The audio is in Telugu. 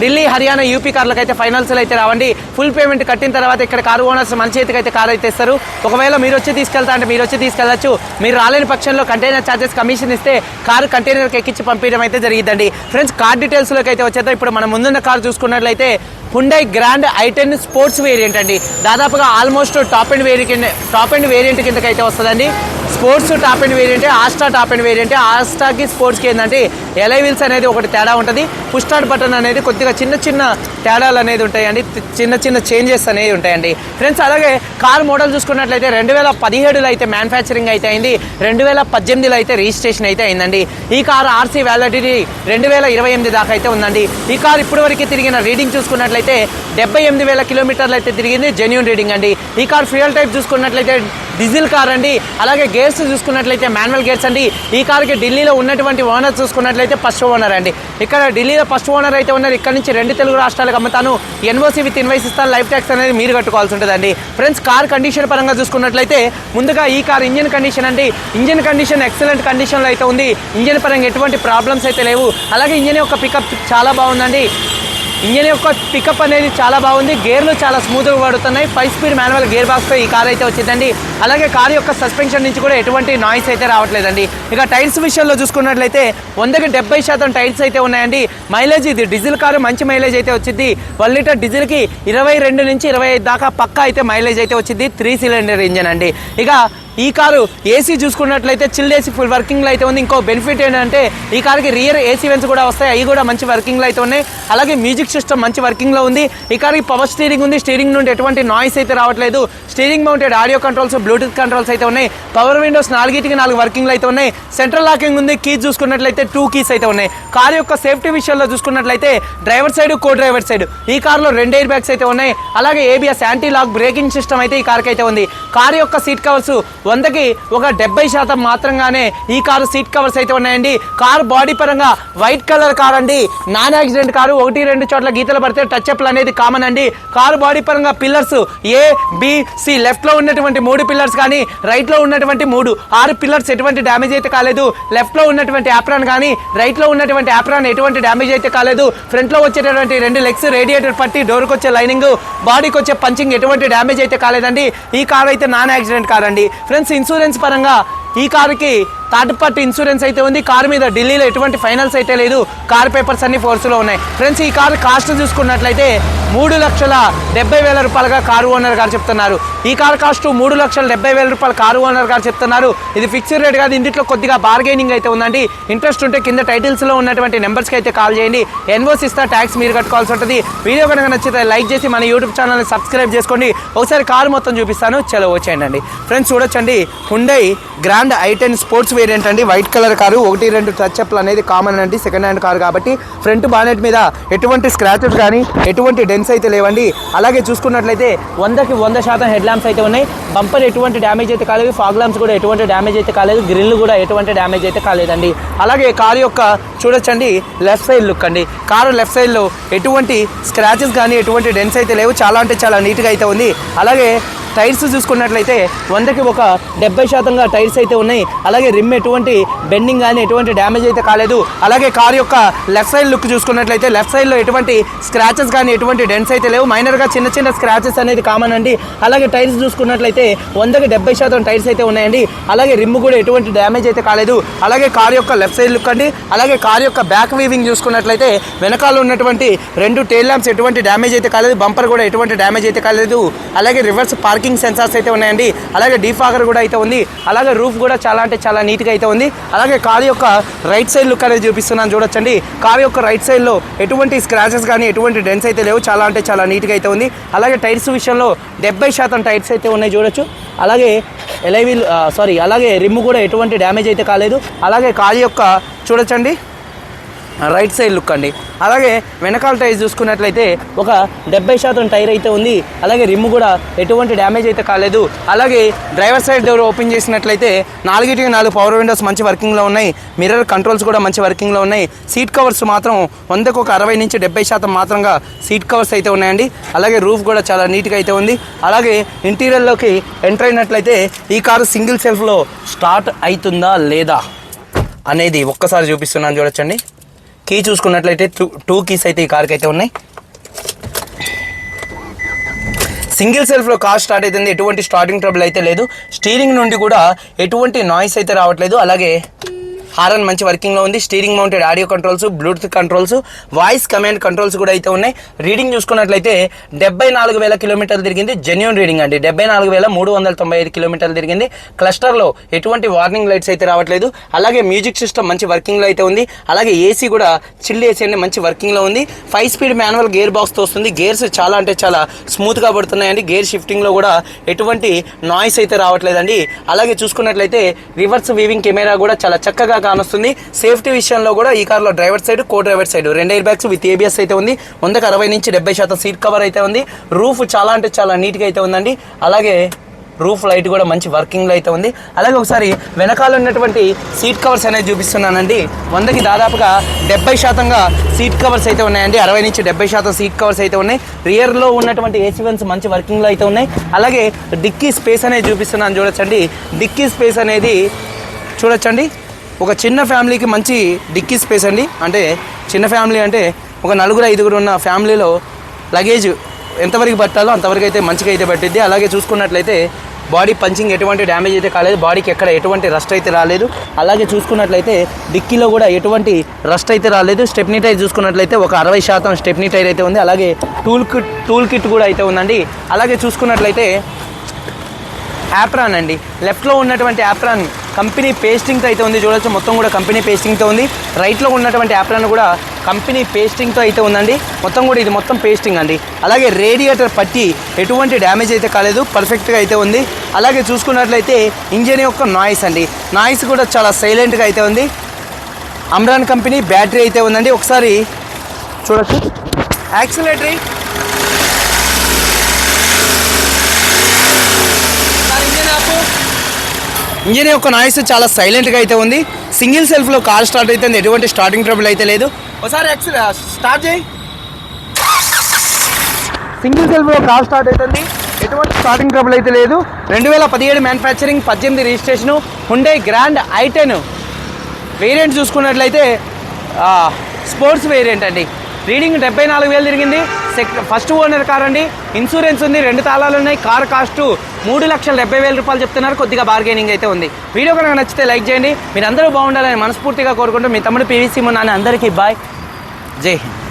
ఢిల్లీ హర్యానా యూపీ కార్లకు అయితే ఫైనల్స్లో అయితే రావండి. ఫుల్ పేమెంట్ కట్టిన తర్వాత ఇక్కడ కారు ఓనర్స్ మన చేతికి అయితే కార్ అయితే ఇస్తారు. ఒకవేళ మీరు వచ్చి తీసుకెళ్తా అంటే మీరు వచ్చి తీసుకెళ్ళొచ్చు మీరు రాలేని పక్షంలో కంటైనర్ ఛార్జెస్ కమిషన్ ఇస్తే కారు కంటైనర్కి ఎక్కించి పంపించడం అయితే జరిగిందండి ఫ్రెండ్స్ కార్ డీటెయిల్స్లోకి అయితే వచ్చేద్దాం. ఇప్పుడు మనం ముందున్న కార్ చూసుకున్నట్లయితే Hyundai grand i ten sports variant అండి. దాదాపుగా almost top end variant top end variant కిందకి అయితే వస్తుందండి. Sports top end variant Asta top end variant ఆస్టాకి స్పోర్ట్స్కి ఏంటంటే ఎలై వీల్స్ అనేది ఒకటి తేడా ఉంటుంది. పుష్ స్టార్ట్ బటన్ అనేది కొద్దిగా చిన్న చిన్న తేడాలు అనేది ఉంటాయండి. చిన్న చిన్న చేంజెస్ అనేవి ఉంటాయండి. ఫ్రెండ్స్ అలాగే కార్ మోడల్ చూసుకున్నట్లయితే రెండు వేల పదిహేడులో అయితే మ్యానుఫ్యాక్చరింగ్ అయితే అయింది. రెండు వేల పద్దెనిమిదిలో అయితే రిజిస్ట్రేషన్ అయితే అయిందండి. ఈ కార్ ఆర్సీ వ్యాలిడిటీ రెండు వేల ఇరవై ఎనిమిది దాకా అయితే ఉందండి. ఈ కార్ ఇప్పటివరకు తిరిగిన రీడింగ్ చూసుకున్నట్లయితే డెబ్బై ఎనిమిది వేల కిలోమీటర్లు అయితే తిరిగింది. జెన్యున్ రీడింగ్ అండి. ఈ కార్ ఫ్యూయల్ టైప్ చూసుకున్నట్లయితే డీజిల్ కార్ అండి. అలాగే గేర్స్ చూసుకున్నట్లయితే మాన్యువల్ గేర్స్ అండి. ఈ కార్కి ఢిల్లీలో ఉన్నటువంటి ఓనర్ చూసుకున్నట్లయితే ఫస్ట్ ఓనర్ అండి. ఇక్కడ ఢిల్లీలో ఫస్ట్ ఓనర్ అయితే ఉన్నారు. ఇక్కడ నుంచి రెండు తెలుగు రాష్ట్రాలకు అమ్ముతాను. ఎన్ఓసీ విత్ ఇన్వైస్ ఇస్తాను లైఫ్ ట్యాక్స్ అనేది మీరు కట్టుకోవాల్సి ఉంటుందండి ఫ్రెండ్స్ కార్ కండిషన్ పరంగా చూసుకున్నట్లయితే ముందుగా ఈ కార్ ఇంజిన్ కండిషన్ అండి. ఇంజిన్ కండిషన్ ఎక్సలెంట్ కండిషన్లో అయితే ఉంది. ఇంజిన్ పరంగా ఎటువంటి ప్రాబ్లమ్స్ అయితే లేవు. అలాగే ఇంజిన్ యొక్క పికప్ చాలా బాగుందండి. ఇంజన్ యొక్క పికప్ అనేది చాలా బాగుంది. గేర్లు చాలా స్మూత్గా పడుతున్నాయి ఫైవ్ స్పీడ్ మాన్యువల్ గేర్ బాక్స్తో ఈ కార్ అయితే వచ్చిందండి. అలాగే కార్ యొక్క సస్పెన్షన్ నుంచి కూడా ఎటువంటి నాయిస్ అయితే రావట్లేదండి. ఇక టైర్స్ విషయంలో చూసుకున్నట్లయితే వందకి డెబ్బై శాతం టైర్స్ అయితే ఉన్నాయండి. మైలేజ్ ఇది. డీజిల్ కారు మంచి మైలేజ్ అయితే వచ్చింది. వన్ లీటర్ డీజిల్కి ఇరవై రెండు నుంచి ఇరవై ఐదు దాకా పక్కా అయితే మైలేజ్ అయితే వచ్చింది. త్రీ సిలిండర్ ఇంజన్ అండి. ఇక ఈ కారు ఏసీ చూసుకున్నట్లయితే చిల్డ్ ఏసీ ఫుల్ వర్కింగ్లో అయితే ఉంది. ఇంకో బెనిఫిట్ ఏంటంటే ఈ కార్కి రియర్ ఏసీ వెన్స్ కూడా వస్తాయి. అవి కూడా మంచి వర్కింగ్లో అయితే ఉన్నాయి. అలాగే మ్యూజిక్ సిస్టమ్ మంచి వర్కింగ్లో ఉంది. ఈ కార్కి పవర్ స్టీరింగ్ ఉంది. స్టీరింగ్ నుండి ఎటువంటి నాయిస్ అయితే రావట్లేదు. Steering mounted audio controls bluetooth controls అయితే ఉన్నాయి. పవర్ విండోస్ నాలుగిటికి నాలుగు వర్కింగ్లో అయితే ఉన్నాయి. సెంట్రల్ లాకింగ్ ఉంది. కీస్ చూసుకున్నట్లయితే టూ కీస్ అయితే ఉన్నాయి. కార్ యొక్క సేఫ్టీ విషయంలో చూసుకున్నట్లయితే driver side co driver side ఈ కార్లో రెండు ఎయిర్ బ్యాగ్స్ అయితే ఉన్నాయి. అలాగే ABS anti lock braking system అయితే ఈ కార్కి అయితే ఉంది. కార్ యొక్క సీట్ కవర్స్ వందకి ఒక డెబ్బై శాతం మాత్రంగానే ఈ కారు సీట్ కవర్స్ అయితే ఉన్నాయండి. కార్ బాడీ పరంగా వైట్ కలర్ కార్ అండి. నాన్ యాక్సిడెంట్ కారు ఒకటి రెండు చోట్ల గీతలు పడితే టచ్ అప్లు అనేది కామన్ అండి. కారు బాడీ పరంగా పిల్లర్స్ ఏ బిసి లెఫ్ట్లో ఉన్నటువంటి మూడు పిల్లర్స్ కానీ రైట్లో ఉన్నటువంటి మూడు ఆరు పిల్లర్స్ ఎటువంటి డ్యామేజ్ అయితే కాలేదు. లెఫ్ట్లో ఉన్నటువంటి యాప్రాన్ కానీ రైట్లో ఉన్నటువంటి యాప్రాన్ ఎటువంటి డ్యామేజ్ అయితే కాలేదు. ఫ్రంట్లో వచ్చేటటువంటి రెండు లెగ్స్ రేడియేటర్ పట్టి డోర్కి వచ్చే లైనింగ్ బాడీకి వచ్చే పంచింగ్ ఎటువంటి డ్యామేజ్ అయితే కాలేదండి. ఈ కార్ అయితే నాన్ యాక్సిడెంట్ కార్ అండి. ఫ్రెండ్స్ ఇన్సూరెన్స్ పరంగా ఈ కారుకి థర్డ్ పార్టీ ఇన్సూరెన్స్ అయితే ఉంది. కారు మీద ఢిల్లీలో ఎటువంటి ఫైనల్స్ అయితే లేదు. కార్ పేపర్స్ అన్ని ఫోర్స్లో ఉన్నాయి. ఫ్రెండ్స్ ఈ కారు కాస్ట్ చూసుకున్నట్లయితే మూడు లక్షల డెబ్బై వేల రూపాయలుగా కారు ఓనర్ గారు చెప్తున్నారు. ఈ కార్ కాస్ట్ మూడు లక్షల డెబ్బై వేల రూపాయలు కారు ఓనర్ గారు చెప్తున్నారు. ఇది ఫిక్స్డ్ రేట్ కాదు. ఇందులో కొద్దిగా బార్గెనింగ్ అయితే ఉందండి. ఇంట్రెస్ట్ ఉంటే కింద టైటిల్స్లో ఉన్నటువంటి నెంబర్స్కి అయితే కాల్ చేయండి. ఎన్ఓస్ ఇస్తా ట్యాక్స్ మీరు కట్టుకోవాల్సి ఉంటుంది. వీడియో కనుక నచ్చితే లైక్ చేసి మన యూట్యూబ్ ఛానల్ని సబ్స్క్రైబ్ చేసుకోండి. ఒకసారి కారు మొత్తం చూపిస్తాను. చలో వచ్చేయండి ఫ్రెండ్స్ చూడొచ్చండి. Hyundai grand i ten sports variant అండి. వైట్ కలర్ కారు ఒకటి రెండు టచ్ అప్లు అనేది కామన్ అండి. సెకండ్ హ్యాండ్ కారు కాబట్టి ఫ్రంట్ బానెట్ మీద ఎటువంటి స్క్రాచెస్ కానీ ఎటువంటి డెన్స్ అయితే లేవండి. అలాగే చూసుకున్నట్లయితే వందకి వంద శాతం హెడ్ ల్యాంప్స్ అయితే ఉన్నాయి. బంపర్ ఎటువంటి డ్యామేజ్ అయితే కాలేదు. ఫాగ్ ల్యాంప్స్ కూడా ఎటువంటి డ్యామేజ్ అయితే కాలేదు. గ్రిల్ కూడా ఎటువంటి డ్యామేజ్ అయితే కాలేదండి. అలాగే కారు యొక్క చూడొచ్చండి. లెఫ్ట్ సైడ్ లుక్ అండి. కారు లెఫ్ట్ సైడ్లో ఎటువంటి స్క్రాచెస్ కానీ ఎటువంటి డెన్స్ అయితే లేవు. చాలా అంటే చాలా నీట్గా అయితే ఉంది. అలాగే టైర్స్ చూసుకున్నట్లయితే వందకి ఒక డెబ్బై శాతంగా టైర్స్ అయితే ఉన్నాయి. అలాగే రిమ్ ఎటువంటి బెండింగ్ కానీ ఎటువంటి డ్యామేజ్ అయితే కాలేదు. అలాగే కార్ యొక్క లెఫ్ట్ సైడ్ లుక్ చూసుకున్నట్లయితే లెఫ్ట్ సైడ్లో ఎటువంటి స్క్రాచెస్ కానీ ఎటువంటి డెన్స్ అయితే లేవు. మైనర్గా చిన్న చిన్న స్క్రాచెస్ అనేది కామన్ అండి. అలాగే టైర్స్ చూసుకున్నట్లయితే వందకి డెబ్బై శాతం టైర్స్ అయితే ఉన్నాయండి. అలాగే రిమ్ కూడా ఎటువంటి డ్యామేజ్ అయితే కాలేదు. అలాగే కార్ యొక్క లెఫ్ట్ సైడ్ లుక్ అండి. అలాగే కార్ యొక్క బ్యాక్ వీవింగ్ చూసుకున్నట్లయితే వెనకాల ఉన్నటువంటి రెండు టైల్ ల్యాంప్స్ ఎటువంటి డ్యామేజ్ అయితే కాలేదు బంపర్ కూడా ఎటువంటి డ్యామేజ్ అయితే కాలేదు. అలాగే రివర్స్ పార్కింగ్ సెన్సార్స్ అయితే ఉన్నాయండి. అలాగే డీఫాగర్ కూడా అయితే ఉంది. అలాగే రూఫ్ కూడా చాలా అంటే చాలా నీట్గా అయితే ఉంది. అలాగే కార్ యొక్క రైట్ సైడ్ లుక్ అనేది చూపిస్తున్నాను చూడొచ్చండి. కార్ యొక్క రైట్ సైడ్లో ఎటువంటి స్క్రాచెస్ కానీ ఎటువంటి డెన్స్ అయితే లేవు. చాలా అంటే చాలా నీట్గా అయితే ఉంది. అలాగే టైర్స్ విషయంలో డెబ్బై శాతం టైర్స్ అయితే ఉన్నాయి చూడొచ్చు. అలాగే ఎలైవీల్ సారీ అలాగే రిమ్ కూడా ఎటువంటి డ్యామేజ్ అయితే కాలేదు. అలాగే కార్ యొక్క చూడొచ్చండి. రైట్ సైడ్ లుక్ అండి. అలాగే వెనకాల టైర్ చూసుకున్నట్లయితే ఒక డెబ్బై శాతం టైర్ అయితే ఉంది. అలాగే రిమ్ కూడా ఎటువంటి డ్యామేజ్ అయితే కాలేదు. అలాగే డ్రైవర్ సైడ్ డోర్ ఓపెన్ చేసినట్లయితే నాలుగిటికి నాలుగు పవర్ విండోస్ మంచి వర్కింగ్లో ఉన్నాయి. మిర్రర్ కంట్రోల్స్ కూడా మంచి వర్కింగ్లో ఉన్నాయి. సీట్ కవర్స్ మాత్రం వందకు ఒక అరవై నుంచి డెబ్బై శాతం మాత్రంగా సీట్ కవర్స్ అయితే ఉన్నాయండి. అలాగే రూఫ్ కూడా చాలా నీట్గా అయితే ఉంది. అలాగే ఇంటీరియర్లోకి ఎంటర్ అయినట్లయితే ఈ కారు సింగిల్ సెల్ఫ్లో స్టార్ట్ అవుతుందా లేదా అనేది ఒక్కసారి చూపిస్తున్నాను చూడొచ్చండి. కీ చూసుకున్నట్లయితే టూ టూ కీస్ అయితే ఈ కార్కి అయితే ఉన్నాయి. సింగిల్ సెల్ఫ్లో కార్ స్టార్ట్ అవుతుంది. ఎటువంటి స్టార్టింగ్ ట్రబుల్ అయితే లేదు. స్టీరింగ్ నుండి కూడా ఎటువంటి నాయిస్ అయితే రావట్లేదు. అలాగే హారన్ మంచి వర్కింగ్లో ఉంది. Steering mounted audio controls bluetooth controls voice command controls కూడా అయితే ఉన్నాయి. రీడింగ్ చూసుకున్నట్లయితే డెబ్బై నాలుగు వేల కిలోమీటర్లు తిరిగింది. జెన్యున్ రీడింగ్ అండి. డెబ్బై నాలుగు వేల మూడు వందల తొంభై ఐదు కిలోమీటర్లు తిరిగింది. క్లస్టర్లో ఎటువంటి వార్నింగ్ లైట్స్ అయితే రావట్లేదు. అలాగే మ్యూజిక్ సిస్టమ్ మంచి వర్కింగ్లో అయితే ఉంది. అలాగే ఏసీ కూడా చిల్డ్ ఏసీ అండి మంచి వర్కింగ్లో ఉంది. ఫైవ్ స్పీడ్ మాన్యువల్ గేర్ బాక్స్తో వస్తుంది. గేర్స్ చాలా అంటే చాలా స్మూత్గా పడుతున్నాయండి. గేర్ షిఫ్టింగ్లో కూడా ఎటువంటి నాయిస్ అయితే రావట్లేదండి. అలాగే చూసుకున్నట్లయితే రివర్స్ వీవింగ్ కెమెరా కూడా చాలా చక్కగా కానొస్తుంది సేఫ్టీ విషయంలో కూడా ఈ కార్లో driver side co driver side. రెండు ఎయిర్ బ్యాగ్స్ విత్ ఏబిఎస్ అయితే ఉంది. వందకు అరవై నుంచి డెబ్బై శాతం సీట్ కవర్ అయితే ఉంది. రూఫ్ చాలా అంటే చాలా నీట్గా అయితే ఉందండి. అలాగే రూఫ్ లైట్ కూడా మంచి వర్కింగ్లో అయితే ఉంది. అలాగే ఒకసారి వెనకాల ఉన్నటువంటి సీట్ కవర్స్ అనేది చూపిస్తున్నానండి. వందకి దాదాపుగా డెబ్బై శాతంగా సీట్ కవర్స్ అయితే ఉన్నాయండి. అరవై నుంచి డెబ్బై శాతం సీట్ కవర్స్ అయితే ఉన్నాయి. రియర్లో ఉన్నటువంటి ఏసీ వన్స్ మంచి వర్కింగ్లో అయితే ఉన్నాయి. అలాగే డిక్కీ స్పేస్ అనేది చూపిస్తున్నాను. చూడొచ్చండి. డిక్కీ స్పేస్ అనేది చూడొచ్చండి. ఒక చిన్న ఫ్యామిలీకి మంచి డిక్కీ స్పేస్ అండి. అంటే చిన్న ఫ్యామిలీ అంటే ఒక నలుగురు ఐదుగురు ఉన్న ఫ్యామిలీలో లగేజ్ ఎంతవరకు పట్టాలో అంతవరకు అయితే మంచిగా అయితే పట్టిద్ది. అలాగే చూసుకున్నట్లయితే బాడీ పంచింగ్ ఎటువంటి డ్యామేజ్ అయితే కాలేదు. బాడీకి ఎక్కడ ఎటువంటి రస్ట్ అయితే రాలేదు. అలాగే చూసుకున్నట్లయితే డిక్కీలో కూడా ఎటువంటి రస్ట్ అయితే రాలేదు. స్టెప్నీ టైర్ చూసుకున్నట్లయితే ఒక అరవై శాతం స్టెప్నీ టైర్ అయితే ఉంది. అలాగే టూల్ కిట్ టూల్ కిట్ కూడా అయితే ఉందండి. అలాగే చూసుకున్నట్లయితే యాప్రాన్ అండి. లెఫ్ట్లో ఉన్నటువంటి యాప్రాన్ కంపెనీ పేస్టింగ్తో అయితే ఉంది. చూడొచ్చు మొత్తం కూడా కంపెనీ పేస్టింగ్తో ఉంది. రైట్లో ఉన్నటువంటి యాప్రాన్ కూడా కంపెనీ పేస్టింగ్తో అయితే ఉందండి. మొత్తం కూడా ఇది మొత్తం పేస్టింగ్ అండి. అలాగే రేడియేటర్ పట్టి ఎటువంటి డ్యామేజ్ అయితే కాలేదు. పర్ఫెక్ట్గా అయితే ఉంది. అలాగే చూసుకున్నట్లయితే ఇంజన్ యొక్క నాయిస్ అండి. నాయిస్ కూడా చాలా సైలెంట్గా అయితే ఉంది. అమ్రాన్ కంపెనీ బ్యాటరీ అయితే ఉందండి. ఒకసారి చూడొచ్చు. యాక్సిలేటరీ ఇంజన్ ఆపు ఇంజన్ యొక్క నాయిస్ చాలా సైలెంట్గా అయితే ఉంది. సింగిల్ సెల్ఫ్లో కార్ స్టార్ట్ అయితే ఎటువంటి స్టార్టింగ్ ట్రబుల్ అయితే లేదు. ఒకసారి స్టార్ట్ చేయి. సింగిల్ సెల్ఫ్లో కార్ స్టార్ట్ అవుతుంది ఎటువంటి స్టార్టింగ్ ట్రబుల్ అయితే లేదు. రెండు వేల పదిహేడు మ్యానుఫ్యాక్చరింగ్ పద్దెనిమిది registration Hyundai grand i ten variant చూసుకున్నట్లయితే స్పోర్ట్స్ వేరియంట్ అండి. రీడింగ్ డెబ్బై నాలుగు వేలు తిరిగింది. ఫస్ట్ ఓనర్ కార్ అండి ఇన్సూరెన్స్ ఉంది రెండు తాళాలు ఉన్నాయి. కార్ కాస్ట్ మూడు లక్షల డెబ్బై వేల రూపాయలు చెప్తున్నారు. కొద్దిగా బార్గెనింగ్ అయితే ఉంది. వీడియో కనుక నచ్చితే లైక్ చేయండి. మీరు బాగుండాలని మనస్ఫూర్తిగా కోరుకుంటూ మీ తమ్ముడు పీవీసీ మున్నాని అందరికీ బాయ్ జై హింద్.